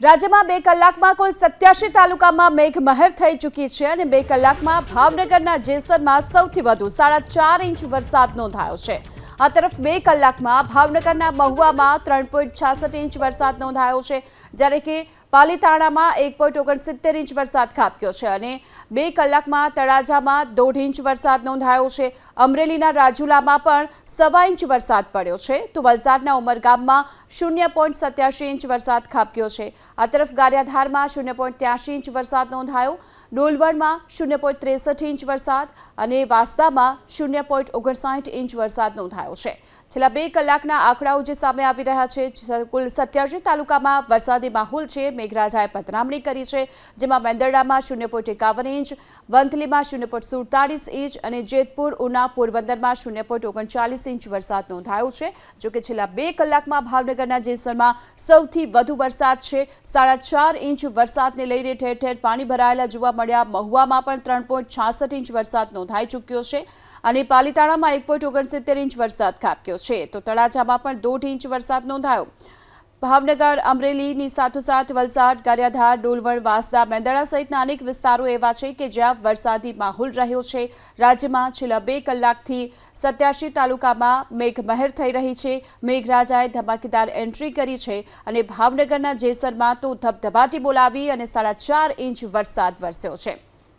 રાજ્યમાં બે કલાકમાં કુલ સત્યાસી તાલુકામાં મેઘમહેર થઈ ચૂકી છે અને બે કલાકમાં ભાવનગરના જેસરમાં સૌથી વધુ સાડા ચાર ઇંચ વરસાદ નોંધાયો છે. આ તરફ બે કલાકમાં ભાવનગરના મહુવામાં ત્રણ પોઈન્ટ છાસઠ ઇંચ વરસાદ નોંધાયો છે. જ્યારે કે પાલીતાણામાં એક પોઈન્ટ ઓગણસિત્તેર ઇંચ વરસાદ ખાબક્યો છે અને બે કલાકમાં તળાજામાં દોઢ ઇંચ વરસાદ નોંધાયો છે. અમરેલીના રાજુલામાં પણ સવા ઇંચ વરસાદ પડ્યો છે. તો વલસાડના ઉમરગામમાં શૂન્ય પોઈન્ટ સત્યાસી ઇંચ વરસાદ ખાબક્યો છે. આ તરફ ગારિયાધારમાં શૂન્ય પોઈન્ટ ત્યાસી ઇંચ વરસાદ નોંધાયો. ડોલવણમાં શૂન્ય પોઈન્ટ ત્રેસઠ ઇંચ વરસાદ અને વાંસદામાં શૂન્ય પોઈન્ટ ઓગણસાઠ ઇંચ વરસાદ નોંધાયો છે. છેલ્લા બે કલાકના આંકડાઓ જે સામે આવી રહ્યા છે કુલ સત્યાસી તાલુકામાં વરસાદી માહોલ છે. મેઘરાજાએ પધરામણી કરી છે, જેમાં મેંદરડામાં શૂન્ય પોઈન્ટ એકાવન ઇંચ, વંથલીમાં શૂન્ય પોઈન્ટ સુડતાલીસ ઇંચ અને જેતપુર, ઉના, પોરબંદરમાં શૂન્ય પોઈન્ટ ઓગણચાલીસ ઇંચ વરસાદ નોંધાયો છે. જોકે છેલ્લા બે કલાકમાં ભાવનગરના જેસરમાં સૌથી વધુ વરસાદ છે. સાડા ચાર ઇંચ વરસાદને લઈને ઠેર ઠેર પાણી ભરાયેલા જોવા મળ્યા. મહુવામાં પણ ત્રણ પોઈન્ટ છાસઠ ઇંચ વરસાદ નોંધાઈ ચૂક્યો છે અને પાલીતાણામાં એક પોઈન્ટ ઓગણસિત્તેર ઇંચ વરસાદ ખાબક્યો છે. તો તળાજામાં પણ દોઢ ઇંચ વરસાદ નોંધાયો. ભાવનગર, અમરેલીની સાથોસાથ વલસાડ, ગારિયાધાર, ડોલવણ, વાંસદા, મેંદડા સહિતના અનેક વિસ્તારો એવા છે કે જ્યાં વરસાદી માહોલ રહ્યો છે. રાજ્યમાં છેલ્લા બે કલાકથી સત્યાસી તાલુકામાં મેઘમહેર થઈ રહી છે. મેઘરાજાએ ધમાકેદાર એન્ટ્રી કરી છે અને ભાવનગરના જેસરમાં તો ધબધબાટી બોલાવી અને સાડા ચાર ઇંચ વરસાદ વરસ્યો છે.